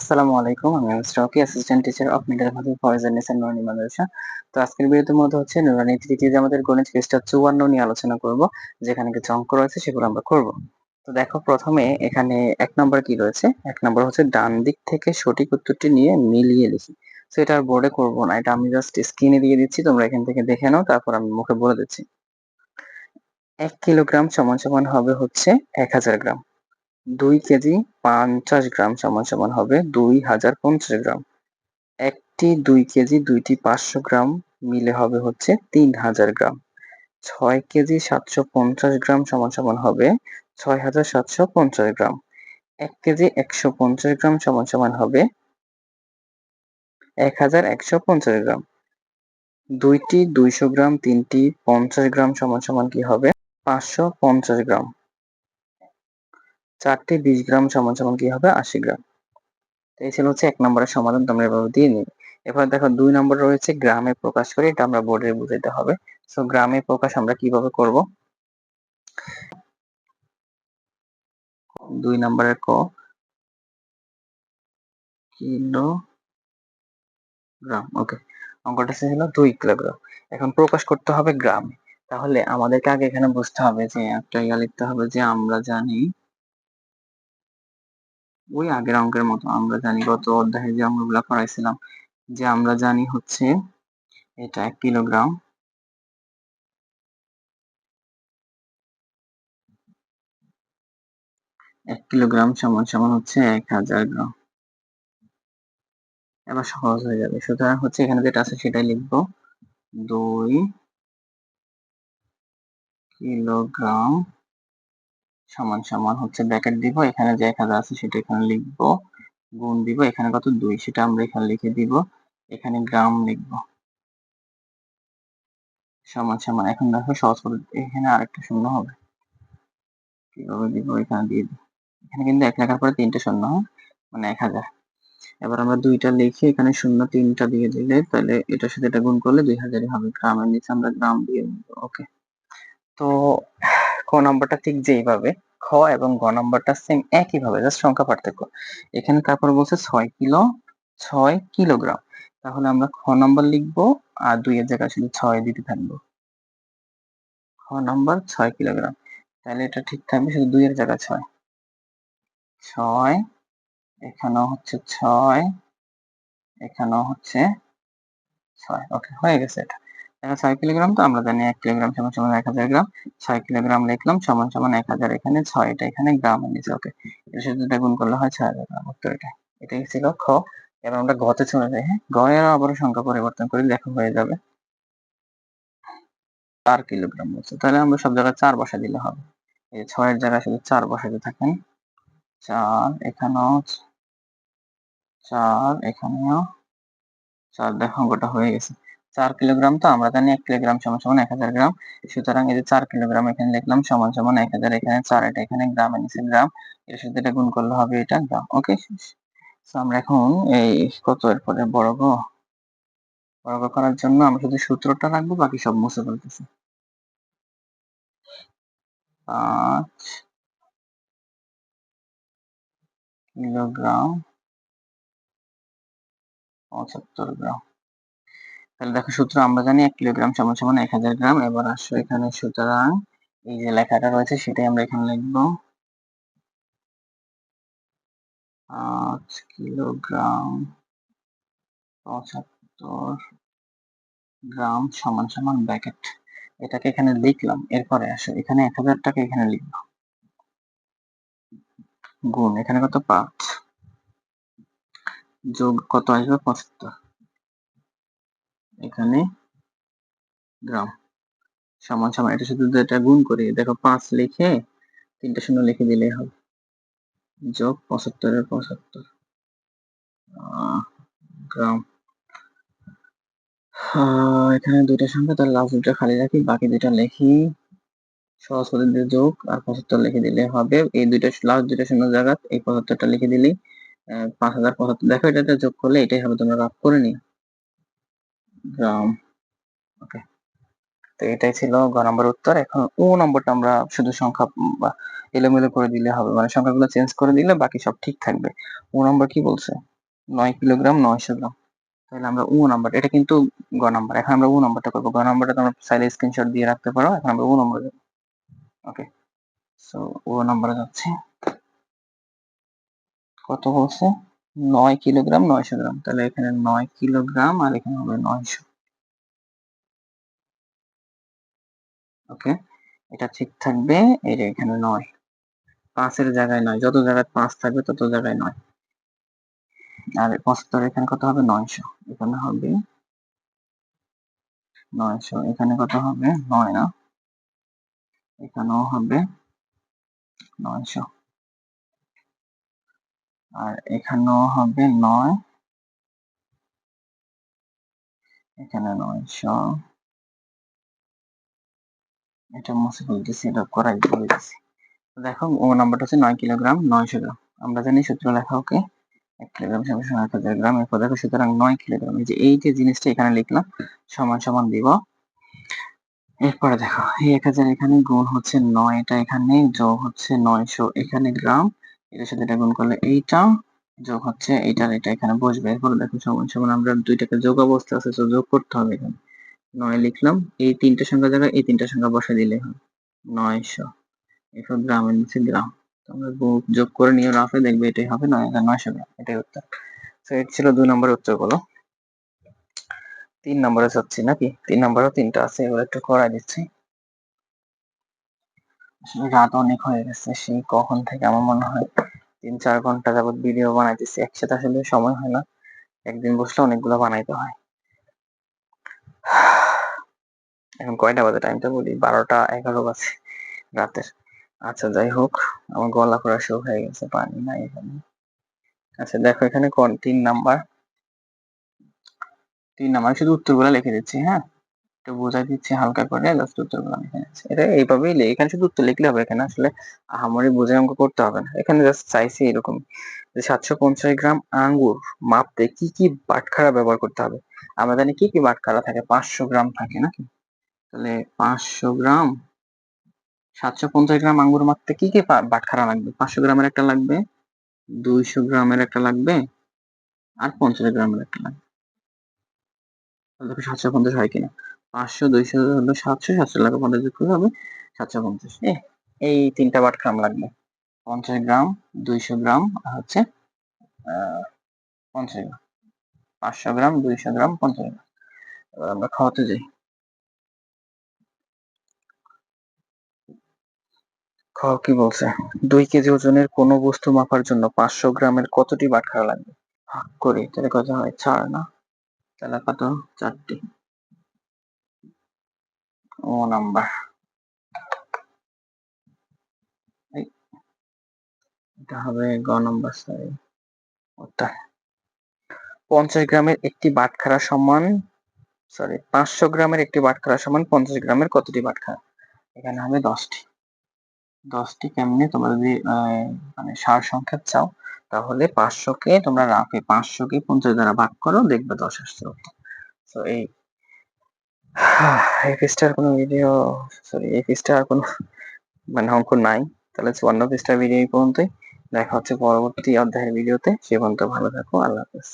আসসালামু আলাইকুম, আমি স্টকি অ্যাসিস্ট্যান্ট টিচার অফ মিডল মাধ্যমিক ফরেজ নিসান নুরানি মাদ্রাসা। তো আজকের ভিডিওতে মধ্যে হচ্ছে নুরানি তৃতীয় আমাদের গণিত পৃষ্ঠা চুয়ান্ন নিয়ে আলোচনা করব, যেখানে কিছু অঙ্ক রয়েছে সেগুলো আমরা করব। তো দেখো প্রথমে এখানে এক নম্বর কি রয়েছে? এক নম্বর হচ্ছে ডান দিক থেকে সঠিক উত্তরটি নিয়ে মিলিয়ে লিখি। তো এটা আর বোর্ডে করব না, এটা আমি জাস্ট স্ক্রিনে দিয়ে দিচ্ছি, তোমরা এখান থেকে দেখে নাও, তারপর আমি মুখে বলে দিচ্ছি। এক কিলোগ্রাম সমান সমান হবে হচ্ছে এক হাজার গ্রাম। দুই কেজি পঞ্চাশ গ্রাম সমান সমান হবে দুই হাজার পঞ্চাশ গ্রাম। একটি দুই কেজি দুইটি পাঁচশো গ্রাম মিলে হবে হচ্ছে তিন হাজার গ্রাম। ছয় কেজি সাতশো পঞ্চাশ গ্রাম সমান সমান হবে ছয় হাজার সাতশো পঞ্চাশ গ্রাম। এক কেজি একশো পঞ্চাশ গ্রাম সমান সমান হবে এক হাজার একশো পঞ্চাশ গ্রাম। দুইটি দুইশো গ্রাম, তিনটি পঞ্চাশ গ্রাম সমান সমান কি হবে? পাঁচশো পঞ্চাশ গ্রাম। চারটি বিশ গ্রাম সমান সমান কি হবে? আশি গ্রাম। এই ছিল হচ্ছে এক নম্বরের সমাধান, তোমরা এভাবে দিয়ে নিবে এবার দেখো দুই নম্বর রয়েছে গ্রামে প্রকাশ করে, এটা আমরা বোর্ডে বুঝাইতে হবে। সো গ্রামে প্রকাশ আমরা কীভাবে করব? দুই নম্বরের ক কিলো গ্রাম ওকে অঙ্কটা ছিল দুই কিলোগ্রাম। এখন প্রকাশ করতে হবে গ্রামে। তাহলে আমাদেরকে আগে এখানে বুঝতে হবে যে একটা ইয়া লিখতে হবে যে আমরা জানি ওই আগের অঙ্কের মতো। আমরা জানি গত অধ্যায়ে যে অঙ্কগুলো পড়াইছিলাম, যে আমরা জানি হচ্ছে এটা এক কিলোগ্রাম। এক কিলোগ্রাম সমান সমান হচ্ছে এক হাজার গ্রাম। এবার সহজ হয়ে যাবে। সুতরাং হচ্ছে এখানে যেটা আছে সেটাই লিখব। দুই কিলোগ্রাম সমান সমান হচ্ছে ব্র্যাকেট দিব। এখানে যে এক হাজার আছে সেটা এখানে লিখব। গুণ দিব, এখানে কত? দুই। সেটা আমরা এখানে লিখে দিব। এখানে গ্রাম লিখব। সমান সমান। এখন দেখো সহজ করে এখানে আরেকটা শূন্য হবে। কীভাবে দিব? এখানে দিয়ে দিই। এখানে কিন্তু এক লেখার পরে তিনটা শূন্য মানে এক হাজার। এবার আমরা দুইটা লিখে এখানে শূন্য তিনটা দিয়ে দিলে তাহলে এটার সাথে এটা গুণ করলে দুই হাজারই হবে। গ্রামের নিচে আমরা গ্রাম দিয়ে ওকে। তো ক নম্বরটা ঠিক যেইভাবে খ এবং গ নম্বরটা সেম একইভাবে জাস্ট সংখ্যা পার্থক্য। এখানে তারপর বলছে ছয় কিলো, ছয় কিলোগ্রাম। তাহলে আমরা খ নম্বর লিখব আর দুইয়ের জায়গায় শুধু ছয় দিতে থাকব। খ নম্বর ছয় কিলোগ্রাম। তাহলে এটা ঠিক থাকবে শুধু দুইয়ের জায়গায় ছয়। ছয়, এখানেও হচ্ছে ছয়, এখানেও হচ্ছে ছয়। ওকে হয়ে গেছে এটা। দেখো ছয় কিলোগ্রাম, তো আমরা জানি এক কিলোগ্রাম সমান সমান এক হাজার গ্রাম। ছয় কিলোগ্রাম লিখলাম, সমান সমান এক হাজার এখানে ছয়টা এখানে গ্রাম নিচে ওকে এর সাথে দুটা গুণ করলে হয় ছয় হাজার গ্রাম, উত্তর এটা। এটাই ছিল খ। এবার আমরা গতে চলে যাই হ্যাঁ? গয়ের আবারও সংখ্যা পরিবর্তন করে লেখা হয়ে যাবে। চার কিলোগ্রাম বলছে, তাহলে আমরা সব জায়গায় চার বসা দিলে হবে। এই ছয়ের জায়গায় শুধু চার বসাতে থাকেন। চার এখানেও চার এখানেও চার দেখো অঙ্কটা হয়ে গেছে। চার কিলোগ্রাম তো আমরা জানি এক কিলোগ্রাম সমান সমান এক হাজার গ্রাম। সুতরাং এই যে চার কিলোগ্রাম এখানে লিখলাম সমান সমান এক হাজার, এখানে চার, এটা এখানে গ্রাম নিচে গ্রাম। এর সাথে এটা গুণ করলে হবে এটা গ্রাম ওকে? আমরা এখন এই কত এরপরে? বড় গো। বড় করার জন্য আমরা শুধু সূত্রটা রাখব, বাকি সব মুছে ফেলতেছি। পাঁচ কিলোগ্রাম পঁচাত্তর গ্রাম। তাহলে দেখো সূত্র আমরা জানি এক কিলোগ্রাম সমান সমান এক হাজার গ্রাম। এবার আসো এখানে, সুতরাং এই যে লেখাটা রয়েছে সেটাই আমরা এখানে লিখব। পাঁচ কিলোগ্রাম পঁচাত্তর গ্রাম সমান সমান ব্যাকেট এটাকে এখানে লিখলাম, এরপরে আসো। এখানে এক হাজার টাকা এখানে লিখব। গুণ, এখানে কত? পাঁচ। যোগ কত আসবে? পঁচাত্তর। এখানে গ্রাম। সমান সমান এটা শুধু এটা গুণ করি। দেখো পাঁচ লিখে তিনটা শূন্য লিখে দিলেই হবে। যোগ পঁচাত্তরের পঁচাত্তর। গ্রাম। এখানে দুইটা সংখ্যা তার লাস্ট দুটা খালি রাখি, বাকি দুইটা লিখি। সহজ যোগ আর পঁচাত্তর লিখে দিলে হবে। এই দুইটা লাস্ট দুইটা শূন্য জায়গা এই পঁচাত্তরটা লিখে দিলেই পাঁচ হাজার পঁচাত্তর। দেখো এটাতে যোগ করলে এটাই হবে, তোমরা রাফ করে নিও। গ্রাম। ওকে তো এটাই ছিল গ নম্বর উত্তর। এখন ও নম্বরটা আমরা শুধু সংখ্যা বা এলোমেলো করে দিলে হবে। মানে সংখ্যাগুলো চেঞ্জ করে দিলে বাকি সব ঠিক থাকবে। ও নম্বর কি বলছে? নয় কিলোগ্রাম, নয়শো গ্রাম। তাহলে আমরা ও নাম্বার, এটা কিন্তু গ নাম্বার। এখন আমরা ও নাম্বারটা করব। গ নাম্বারটা তোমরা চাইলে স্ক্রিনশট দিয়ে রাখতে পারো। এখন আমরা ও নম্বর দেবো ওকে সো ও নাম্বারে যাচ্ছে। কত বলছে? নয় কিলোগ্রাম নয়শো গ্রাম। তাহলে এখানে নয় কিলোগ্রাম আর এখানে হবে নয়শো। ওকে এটা ঠিক থাকবে, এই যে এখানে নয়। পাঁচের জায়গায় নয়। যত জায়গায় পাঁচ থাকবে তত জায়গায় নয়। আর পঁচাত্তর এখানে কত হবে? নয়শো। এখানে হবে নয়শো। এখানে কত হবে? নয় না। এখানেও হবে নয়শো। আর এখানেও হবে নয়। এখানে নয়শো। এটা মুছে বলতেছি এটা করাই বলতেছি দেখো, ও নাম্বারটা হচ্ছে নয় কিলোগ্রাম, নয়শো গ্রাম। আমরা জানি সূত্র লেখা, ওকে? এক কিলোগ্রাম সমান সমান এক হাজার গ্রাম। এরপর দেখো, সুতরাং নয় কিলোগ্রাম। এই যে এই যে জিনিসটা এখানে লিখলাম, সমান সমান দিব। এরপরে দেখো, এই এক হাজার এখানে গুণ হচ্ছে নয়টা এখানে, যোগ হচ্ছে নয়শো এখানে গ্রাম। এটার সাথে এটা গুণ করলে এইটা যোগ হচ্ছে এইটার এটা এখানে বসবে। এরপরে দেখো সমান সমান আমরা দুইটাকে যোগ অবস্থা আছে তো যোগ করতে হবে এখানে। নয় লিখলাম, এই তিনটা সংখ্যা জায়গায় এই তিনটা সংখ্যা বসে দিলে নয়শো। এরপর গ্রামের নিচে গ্রাম। তোমরা যোগ করে নিয়ে রাফে দেখবে এটাই হবে, নয় হাজার নয়শো গ্রাম। এটাই উত্তর। তো এটা ছিল দুই নম্বরের উত্তর বলো। তিন নম্বরে যাচ্ছি নাকি? তিন নম্বরেও তিনটা আছে এগুলো একটু করাই দিচ্ছি। রাত অনেক হয়ে গেছে, সেই কখন থেকে আমার মনে হয় তিন চার ঘণ্টা যাবত ভিডিও বানাইতেছি। একসাথে আসলে সময় হয় না, একদিন বসলে অনেকগুলো বানাইতে হয়। এখন কয়টা বাজে? টাইমটা বলি, বারোটা এগারো বাজে রাতের। আচ্ছা যাই হোক, আমার গলা করা শো হয়ে গেছে, পানি নাই এখানে। আচ্ছা দেখো এখানে কোন, তিন নাম্বার। তিন নাম্বার শুধু উত্তরগুলো লিখে দিচ্ছি হ্যাঁ? একটু বোঝাই দিচ্ছি হালকা করে জাস্ট উত্তরগুলো লিখে নিচ্ছি এটা এইভাবেই লিখে এখানে শুধু উত্তর লিখলে হবে, এখানে আসলে আহামরি বুঝে অঙ্ক করতে হবে না। এখানে জাস্ট চাইছি এরকম যে সাতশো পঞ্চাশ গ্রাম আঙ্গুর মাপতে কি কি বাটখারা ব্যবহার করতে হবে? আমরা জানি কি কি বাটখারা থাকে? পাঁচশো গ্রাম থাকে নাকি? তাহলে পাঁচশো গ্রাম, সাতশো পঞ্চাশ গ্রাম আঙ্গুর মারতে কি কি বাটখারা লাগবে? পাঁচশো গ্রামের একটা লাগবে, দুইশো গ্রামের একটা লাগবে, আর পঞ্চাশ গ্রামের একটা লাগবে। সাতশো পঞ্চাশ হয় কিনা। পাঁচশো, দুইশো হলো সাতশো সাতশো লাগবে পঞ্চাশ যোগ করলে হবে সাতশো পঞ্চাশ। এই তিনটা বাটখারাম লাগবে। পঞ্চাশ গ্রাম, দুইশো গ্রাম, আর হচ্ছে পঞ্চাশ গ্রাম। পাঁচশো গ্রাম, দুইশো গ্রাম, পঞ্চাশ গ্রাম। এবার আমরা খাওয়াতে যাই। খ কি বলছে? দুই কেজি ওজনের কোনো বস্তু মাপার জন্য পাঁচশো গ্রামের কতটি বাটখারা লাগবে? ভাগ করি, তাহলে কত হয়? চার না? তাহলে কত? চারটি। ও নাম্বার এটা হবে গ পঞ্চাশ গ্রামের একটি বাটখারা সমান সরি পাঁচশো গ্রামের একটি বাটখারা পঞ্চাশ গ্রামের কতটি বাটখারা এখানে হবে দশটি। দশটি কেমনে? তোমরা যদি মানে সার সংখ্যা চাও, তাহলে পাঁচশোকে তোমরা রাফে পাঁচশোকে পঞ্চাশ দ্বারা ভাগ করো, দেখবে দশ আসছে। তো এই এই পেজটার কোনো ভিডিও সরি এই আর কোনো মানে অঙ্ক নাই। তাহলে চুয়ান্ন পৃষ্ঠার ভিডিও এই পর্যন্তই। দেখা হচ্ছে পরবর্তী অধ্যায়ের ভিডিওতে সে পর্যন্ত ভালো থাকো। আল্লাহ হাফেজ।